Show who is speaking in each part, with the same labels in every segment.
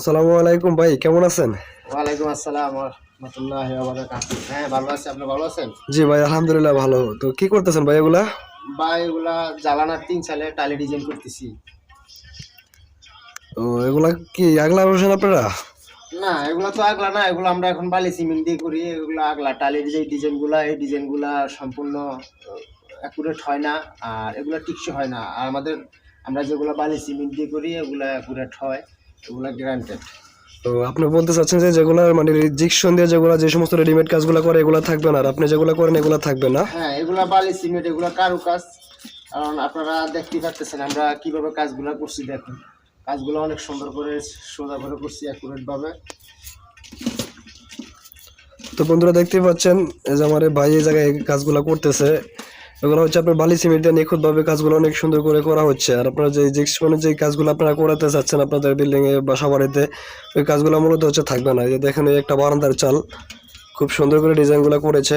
Speaker 1: আসসালামু আলাইকুম ভাই কেমন আছেন?
Speaker 2: ওয়ালাইকুম আসসালাম রহমতুল্লাহ হ্যাঁ ভালো আছি। আপনি ভালো আছেন?
Speaker 1: জি ভাই আলহামদুলিল্লাহ ভালো। তো কি করতেছেন ভাই এগুলা?
Speaker 2: বা এগুলা জ্বালানার তিন সালে টালি ডিজাইন করতেছি।
Speaker 1: তো এগুলা কি আগলা বসেন আপনারা?
Speaker 2: না এগুলা তো আগলা না এগুলো আমরা এখন বালি সিমেন্ট দিয়ে করি। এগুলো আগলা টালির যে ডিজাইনগুলা এই ডিজাইনগুলা সম্পূর্ণ অ্যাকুরেট হয় না আর এগুলো টিকসই হয় না। আর আমাদের আমরা যেগুলো বালি সিমেন্ট দিয়ে করি এগুলো অ্যাকুরেট হয়। এগুলো গ্যারান্টেড
Speaker 1: তো আপনি বলতে চাচ্ছেন যে যেগুলা মানে জিকশন দিয়ে যেগুলা যে সমস্ত রেডিমেড কাজগুলো করে এগুলা থাকবে না আর আপনি যেগুলা করেন এগুলা থাকবে না?
Speaker 2: হ্যাঁ এগুলা বালি সিমেন্ট এগুলা কারু কাজ কারণ আপনারা দেখতেই পাচ্ছেন আমরা কীভাবে কাজগুলো করছি দেখুন। কাজগুলো অনেক সুন্দর করে সোজা করে করছি অ্যাকুরেট ভাবে।
Speaker 1: তো বন্ধুরা দেখতেই পাচ্ছেন এই যে আমার ভাই এই জায়গায় কাজগুলো করতেছে। এগুলো হচ্ছে আপনার বালি সিমেন্ট দিয়ে নিখুঁতভাবে কাজগুলো অনেক সুন্দর করে করা হচ্ছে। আর আপনারা যে জিক্সনের যে কাজগুলো আপনারা করাতে চাচ্ছেন আপনাদের বিল্ডিংয়ে বাসা বাড়িতে ওই কাজগুলো মূলত হচ্ছে থাকবে না। যে দেখেন এই একটা বারান্দার চাল, খুব সুন্দর করে ডিজাইনগুলো করেছে।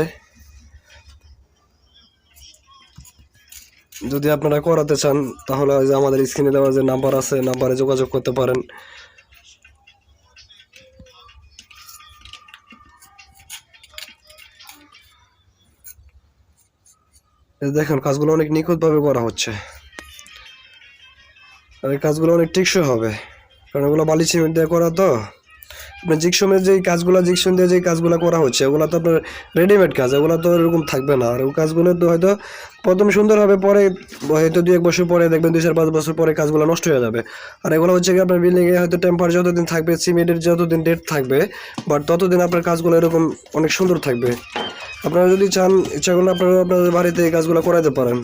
Speaker 1: যদি আপনারা করাতে চান, তাহলে ওই যে আমাদের স্ক্রিনে দেওয়া যে নাম্বার আছে নাম্বারে যোগাযোগ করতে পারেন। দেখেন, কাজগুলো অনেক নিখুঁতভাবে করা হচ্ছে। আর এই কাজগুলো অনেক টেকসই হবে। কারণ এগুলো বালি সিমেন্ট দিয়ে করা তো। আপনার জিকসনের যে কাজগুলো জিকসন দিয়ে যে কাজগুলো করা হচ্ছে ওগুলো তো আপনার রেডিমেড কাজ, এগুলো তো এরকম থাকবে না। আর ওই কাজগুলো তো হয়তো প্রথম সুন্দর হবে, পরে হয়তো দু এক বছর পরে দেখবেন, দুই চার পাঁচ বছর পরে কাজগুলো নষ্ট হয়ে যাবে। আর এগুলো হচ্ছে কি, আপনার বিল্ডিংয়ে হয়তো টেম্পার যতদিন থাকবে সিমেন্টের যতদিন ডেট থাকবে বাট ততদিন আপনার কাজগুলো এরকম অনেক সুন্দর থাকবে। আপনারা যদি চান ইচ্ছা করলে আপনারা আপনাদের বাড়িতে এই কাজগুলো করাতে পারেন।